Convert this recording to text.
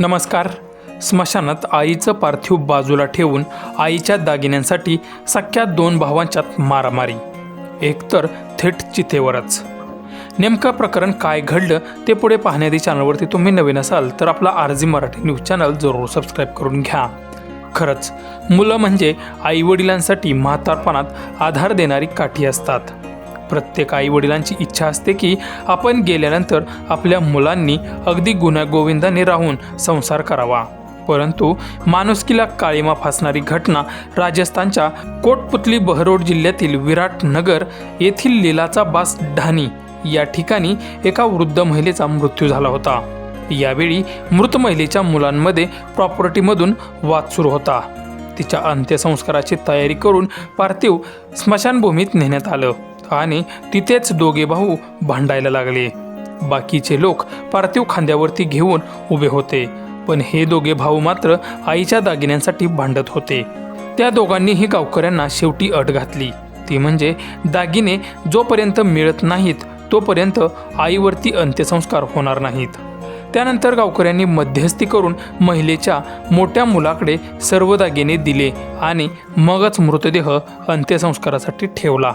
नमस्कार. स्मशानात आईचं पार्थिव बाजूला ठेवून आईच्या दागिन्यांसाठी सख्या दोन भावांच्यात मारामारी. एकतर थेट चितेवरच. नेमकं प्रकरण काय घडलं ते पुढे पाहण्याआधी चॅनलवरती तुम्ही नवीन असाल तर आपला आरजी मराठी न्यूज चॅनल जरूर सबस्क्राईब करून घ्या. खरंच मुलं म्हणजे आईवडिलांसाठी म्हातारपणात आधार देणारी काठी असतात. प्रत्येक आई वडिलांची इच्छा असते की आपण गेल्यानंतर आपल्या मुलांनी अगदी गुण्यागोविंदाने राहून संसार करावा. परंतु माणुसकीला काळीमा फासणारी घटना राजस्थानच्या कोटपुतली बहरोड जिल्ह्यातील विराटनगर येथील लीलाचा बास ढाणी या ठिकाणी एका वृद्ध महिलेचा मृत्यू झाला होता. यावेळी मृत महिलेच्या मुलांमध्ये प्रॉपर्टीमधून वाद सुरू होता. तिच्या अंत्यसंस्काराची तयारी करून पार्थिव स्मशानभूमीत नेण्यात आलं. आणि तिथेच दोघे भाऊ भांडायला लागले. बाकीचे लोक पार्थिव खांद्यावरती घेऊन उभे होते पण हे दोघे भाऊ मात्र आईच्या दागिन्यांसाठी भांडत होते. त्या दोघांनीही गावकऱ्यांना शेवटी अट घातली. ती म्हणजे दागिने जोपर्यंत मिळत नाहीत तोपर्यंत आईवरती अंत्यसंस्कार होणार नाहीत. त्यानंतर गावकऱ्यांनी मध्यस्थी करून महिलेच्या मोठ्या मुलाकडे सर्व दागिने दिले आणि मगच मृतदेह अंत्यसंस्कारासाठी ठेवला.